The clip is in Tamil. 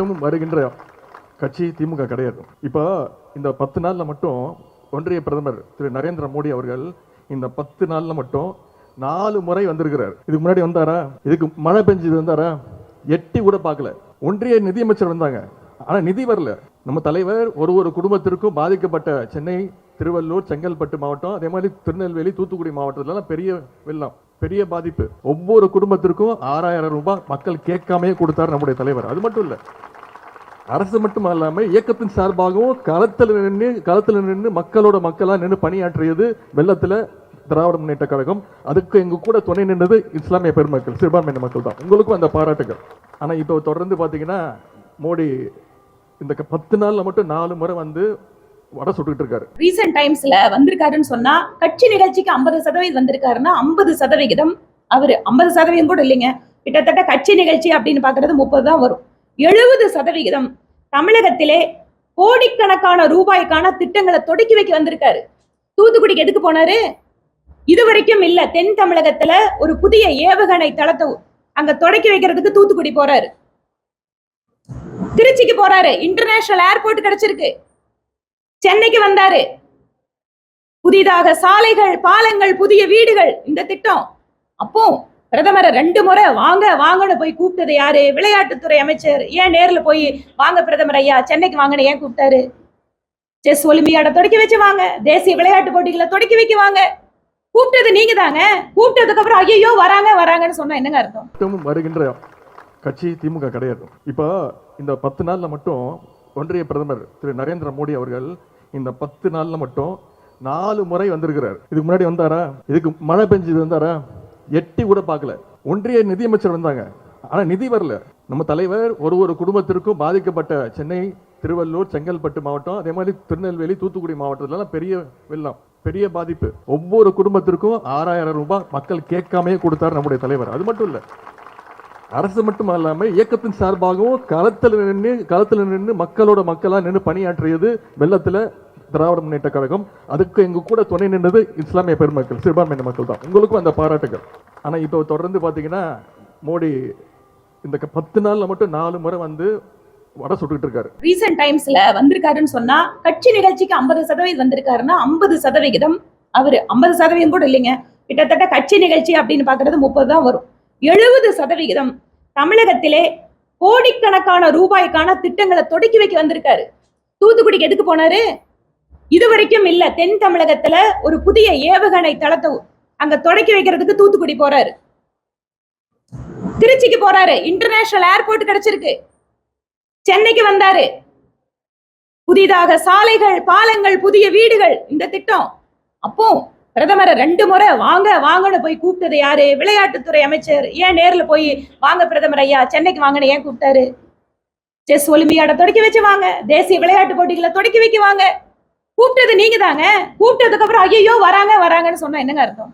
மட்டும் வருகின்ற கட்சி திமுக கிடையாது. இப்போ இந்த பத்து நாளில் மட்டும் ஒன்றிய பிரதமர் திரு நரேந்திர மோடி அவர்கள் இந்த பத்து நாள்ல மட்டும் நாலு முறை வந்திருக்கிறார். இதுக்கு முன்னாடி வந்தாரா? இதுக்கு மழை பெஞ்சது வந்தாரா? எட்டி கூட பார்க்கல. ஒன்றிய நிதியமைச்சர் வந்தாங்க. ஆனா நிதி வரல. நம்ம தலைவர் ஒரு ஒரு குடும்பத்திற்கும் பாதிக்கப்பட்ட சென்னை திருவள்ளூர் செங்கல்பட்டு மாவட்டம் அதே மாதிரி திருநெல்வேலி தூத்துக்குடி மாவட்டத்திலலாம் பெரிய வெள்ளம் பெரிய பாதிப்பு. ஒவ்வொரு குடும்பத்திற்கும் ஆறாயிரம் ரூபாய் மக்கள் கேட்காமே கொடுத்தார் நம்முடைய தலைவர். அது மட்டும் இல்ல. அரசு மட்டும் அல்லாமல் இயக்கத்தின் சார்பாகவும் களத்தில் நின்று களத்தில் நின்று மக்களோட மக்களாக நின்று பணியாற்றியது வெள்ளத்தில் திராவிட முன்னேற்ற கழகம். அதுக்கு எங்க கூட துணை நின்றது இஸ்லாமிய பெருமக்கள் சிறுபான்மையின மக்கள் தான். உங்களுக்கும் அந்த பாராட்டுகள். ஆனால் இப்போ தொடர்ந்து பார்த்தீங்கன்னா மோடி இந்த க- பத்து நாளில் மட்டும் நாலு முறை வந்து வடை சுட்டுக்கிட்டு இருக்காரு. ரீசெண்ட் டைம்ஸ்ல வந்திருக்காருன்னு சொன்னா கட்சி நிகழ்ச்சிக்கு ஐம்பது சதவீதம் வந்திருக்காருன்னா ஐம்பது சதவிகிதம். அவரு ஐம்பது சதவீதம் கூட இல்லைங்க. கிட்டத்தட்ட கட்சி நிகழ்ச்சி அப்படின்னு பாக்குறது முப்பது தான் வரும். எழுபது சதவிகிதம். தமிழகத்திலே கோடிக்கணக்கான ரூபாய்க்கான திட்டங்களை தொடக்கி வைக்க வந்திருக்காரு. தூத்துக்குடிக்கு எதுக்கு போனாரு? இதுவரைக்கும் இல்ல தென் தமிழகத்துல ஒரு புதிய ஏவுகணை தளத்தை அங்க தொடக்கி வைக்கிறதுக்கு தூத்துக்குடி போறாரு. திருச்சிக்கு போறாரு இன்டர்நேஷனல் ஏர்போர்ட் கிடைச்சிருக்கு. சென்னைக்கு வந்தாரு. புதிதாக சாலைகள் பாலங்கள் புதிய வீடுகள் இந்த திட்டம். அப்போ பிரதமரை ரெண்டு முறை வாங்க வாங்கன்னு போய் கூப்பிட்டது யாரு? விளையாட்டுத்துறை அமைச்சர். ஏன் நேரில் போய் வாங்க பிரதமர் ஐயா? சென்னைக்கு வாங்கன்னு ஏன் கூப்பிட்டாரு? செஸ் ஒலிம்பியாட தொடக்கி வச்சு வாங்க. தேசிய விளையாட்டு போட்டிகளை தொடக்கி வைக்க வாங்க. கூப்பிட்டது நீங்க தாங்க. கூப்பிட்டதுக்கு அப்புறம் ஐயோ வராங்க வராங்கன்னு சொன்னா என்னங்க அர்த்தம்? வருகின்ற கட்சி திமுக கிடையாது. இப்போ இந்த பத்து நாள்ல மட்டும் ஒன்றிய பிரதமர் திரு நரேந்திர மோடி அவர்கள் இந்த பத்து நாள்ல மட்டும் நாலு முறை வந்திருக்கிறார். இதுக்கு முன்னாடி வந்தாரா? இதுக்கு மழை பெஞ்சது வந்தாரா? எட்டி கூட பார்க்கல. ஒன்றிய நிதியமைச்சர் வந்தாங்க. ஆனால் நிதி வரல. நம்ம தலைவர் ஒரு ஒரு குடும்பத்திற்கும் பாதிக்கப்பட்ட சென்னை திருவள்ளூர் செங்கல்பட்டு மாவட்டம் அதே மாதிரி திருநெல்வேலி தூத்துக்குடி மாவட்டத்திலலாம் பெரிய வெள்ளம் பெரிய பாதிப்பு. ஒவ்வொரு குடும்பத்திற்கும் ஆறாயிரம் ரூபாய் மக்கள் கேட்காமையே கொடுத்தார் நம்முடைய தலைவர். அது மட்டும் இல்லை அரசு மட்டும் அல்லாமல் இயக்கத்தின் சார்பாகவும் களத்தில் நின்று களத்தில் நின்று மக்களோட மக்களாக நின்று பணியாற்றியது வெள்ளத்தில் திராவிட முன்னேற்ற கழகம். அதுக்கு எங்க கூட துணை நின்றது இஸ்லாமிய பெருமக்கள் சிறுபான்மையின மக்கள் தான். உங்களுக்கும் அந்த பாராட்டுகள். ஆனால் இப்போ தொடர்ந்து பார்த்தீங்கன்னா மோடி இந்த பத்து நாளில் மட்டும் நாலு முறை வந்து வட சுட்டுக்கிட்டு இருக்காரு. ரீசெண்ட் டைம்ஸ்ல வந்திருக்காருன்னு சொன்னா கட்சி நிகழ்ச்சிக்கு ஐம்பது சதவீதம் வந்திருக்காருன்னா ஐம்பது சதவிகிதம். அவரு ஐம்பது சதவீதம் கூட இல்லைங்க. கிட்டத்தட்ட கட்சி நிகழ்ச்சி அப்படின்னு பாக்குறது முப்பது தான் வரும். எழுபது சதவிகிதம் தமிழகத்திலே கோடிக்கணக்கான ரூபாய்க்கான திட்டங்களை தொடக்கி வைக்க வந்திருக்காரு. தூத்துக்குடிக்கு எதுக்கு போனாரு? இதுவரைக்கும் இல்ல தென் தமிழகத்துல ஒரு புதிய ஏவுகணை தளத்தை அங்க தொடக்கி வைக்கிறதுக்கு தூத்துக்குடி போறாரு. திருச்சிக்கு போறாரு. இன்டர்நேஷனல் ஏர்போர்ட் கிடைச்சிருக்கு. சென்னைக்கு வந்தாரு. புதிதாக சாலைகள் பாலங்கள் புதிய வீடுகள் இந்த திட்டம். அப்போ பிரதமரை ரெண்டு முறை வாங்க வாங்கன்னு போய் கூப்பிட்டது யாரு? விளையாட்டுத்துறை அமைச்சர். ஏன் நேர்ல போய் வாங்க பிரதமர் ஐயா? சென்னைக்கு வாங்கன்னு ஏன் கூப்பிட்டாரு? செஸ் ஒலிம்பியாட தொடக்கி வச்சு வாங்க. தேசிய விளையாட்டு போட்டிகளை தொடக்கி வைக்க வாங்க. கூப்பிட்டது நீங்க தாங்க கூப்பிட்டதுக்கு அப்புறம் ஐயோ வராங்க வராங்கன்னு சொன்னா என்னங்க அர்த்தம்?